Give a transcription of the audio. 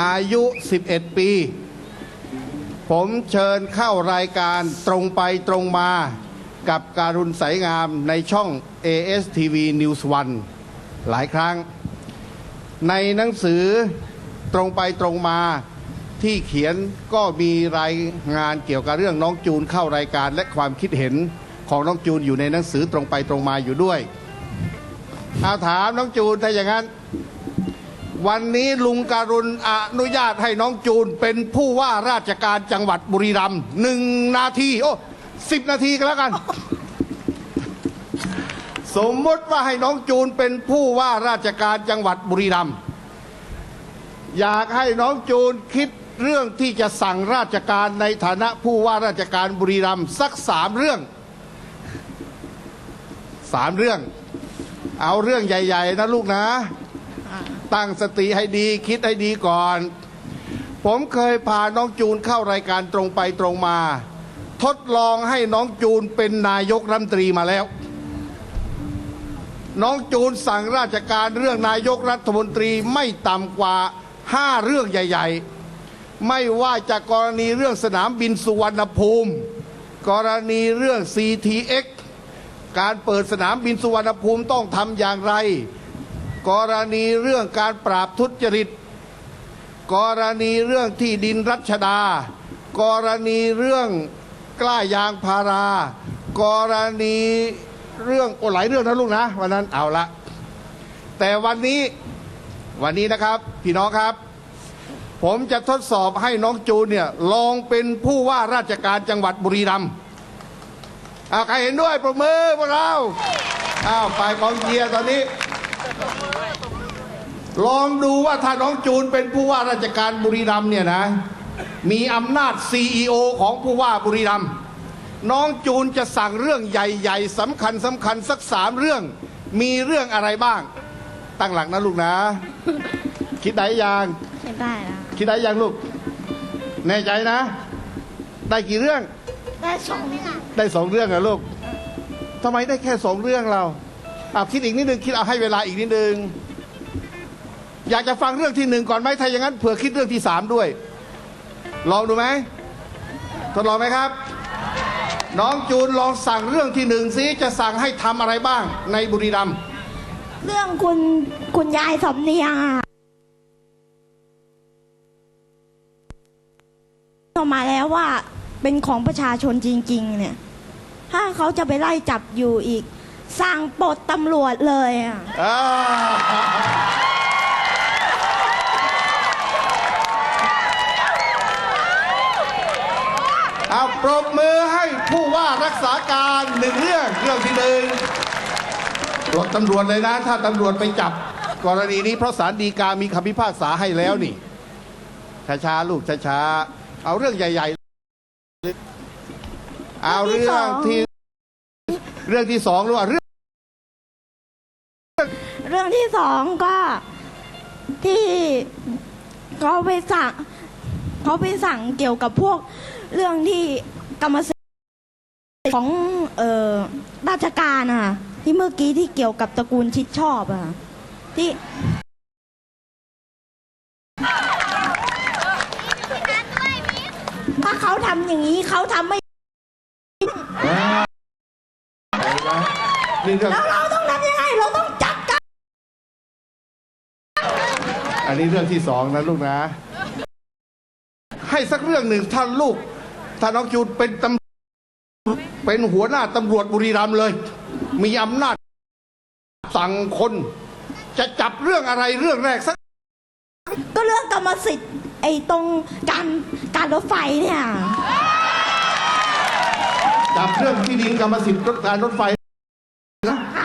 อายุ 11 ปี ผมเชิญเข้ารายการตรงไปตรงมากับการุณสายงามในช่อง ASTV News 1หลายครั้ง ในหนังสือตรงไปตรงมาที่เขียนก็มีรายงานเกี่ยวกับเรื่องน้องจูนเข้ารายการและความคิดเห็นของน้องจูนอยู่ในหนังสือตรงไปตรงมาอยู่ด้วยเอาถามน้องจูนถ้าอย่างนั้น วันนี้ลุงการุณอนุญาตให้น้องจูนเป็นผู้ว่าราชการจังหวัดบุรีรัมย์หนึ่งนาที โอ้สิบนาทีก็แล้วกัน สมมติว่าให้น้องจูนเป็นผู้ว่าราชการจังหวัดบุรีรัมย์อยากให้น้องจูนคิดเรื่องที่จะสั่งราชการในฐานะผู้ว่าราชการบุรีรัมย์สักสามเรื่องสามเรื่อง เอาเรื่องใหญ่ ๆ นะลูกนะ ตั้งสติให้ดีคิดให้ดีก่อน ผมเคยพาน้องจูนเข้ารายการตรงไปตรงมา ทดลองให้น้องจูนเป็นนายกรัฐมนตรีมาแล้ว น้องจูนสั่งราชการเรื่องนายกรัฐมนตรีไม่ต่ำกว่าห้าเรื่องใหญ่ ๆ ไม่ว่าจะกรณีเรื่องสนามบินสุวรรณภูมิ กรณีเรื่อง CTX การเปิดสนามบินสุวรรณภูมิต้องทำอย่างไร กรณีเรื่องการปราบทุจริต กรณีเรื่องที่ดินรัชดา กรณีเรื่องกล้ายางพารา กรณีเรื่องโอ้หลายเรื่องนะลูกนะวันนั้นเอาละ แต่วันนี้วันนี้นะครับพี่น้องครับ ผมจะทดสอบให้น้องจูนเนี่ยลองเป็นผู้ว่าราชการจังหวัดบุรีรัมย์อ้าใครเห็นด้วยปรบมือพวกเราอ้าวฝ่ายกองเชียร์ตอนนี้ ลองดูว่าถ้าน้องจูนเป็นผู้ว่าราชการบุรีรัมย์เนี่ยนะ มีอำนาจ CEO ของผู้ว่าบุรีรัมย์น้องจูนจะสั่งเรื่องใหญ่ๆสำคัญสำคัญสักสามเรื่อง มีเรื่องอะไรบ้าง ตั้งหลักนะลูกนะ คิดได้ยังไม่ได้แล้วคิดได้ยังลูกแน่ใจนะ ได้กี่เรื่อง ได้สองนี่ได้สองเรื่องเหรอลูกทำไมได้แค่สองเรื่องเราเอาคิดอีกนิดนึงคิดเอาให้เวลาอีกนิดนึง อยากจะฟังเรื่องที่หนึ่งก่อนไหมถ้าอย่างนั้นเผื่อคิดเรื่องที่สามด้วย ลองดูไหมทดลองไหมครับ น้องจูนลองสั่งเรื่องที่หนึ่งซิจะสั่งให้ทำอะไรบ้างในบุรีรัมย์เรื่องคุณคุณยายสำเนียงอะออกมาแล้วว่าเป็นของประชาชนจริง ๆ เนี่ย ถ้าเขาจะไปไล่จับอยู่อีก สั่งปลดตำรวจเลยอะอ่าเอาปรบมือให้ผู้ว่ารักษาการหนึ่งเรื่องเรื่องที่หนึ่งปลดตำรวจเลยนะ ถ้าตำรวจไปจับ กรณีนี้เพราะสารดีกามีคำพิพากษาให้แล้วนี่ช้าๆลูกช้าๆเอาเรื่องใหญ่ ๆ เอาเรื่องที่ เรื่องที่สองหรือว่าเรื่องเรื่องที่สองก็ที่เขาไปสั่งเขาไปสั่งเกี่ยวกับพวกเรื่องที่กรรมสิทธิ์ของเอ่อราชการอะที่เมื่อกี้ที่เกี่ยวกับตระกูลชิดชอบอะที่ถ้าเขาทำอย่างนี้เขาทำไม่ นี่เรื่องแล้วเราต้องทำยังไง เราต้องจัดการอันนี้เรื่องที่สองนะลูกนะ ให้สักเรื่องหนึ่งถ้าลูก ถ้าน้องจูนเป็นตำเป็นหัวหน้าตำรวจบุรีรัมย์เลย มีอำนาจ สั่งคน จะจับเรื่องอะไรเรื่องแรกสัก ก็เรื่องกรรมสิทธิ์ไอ้ตรงการการรถไฟเนี่ย จับเรื่องที่ดินกรรมสิทธิ์รถการรถไฟ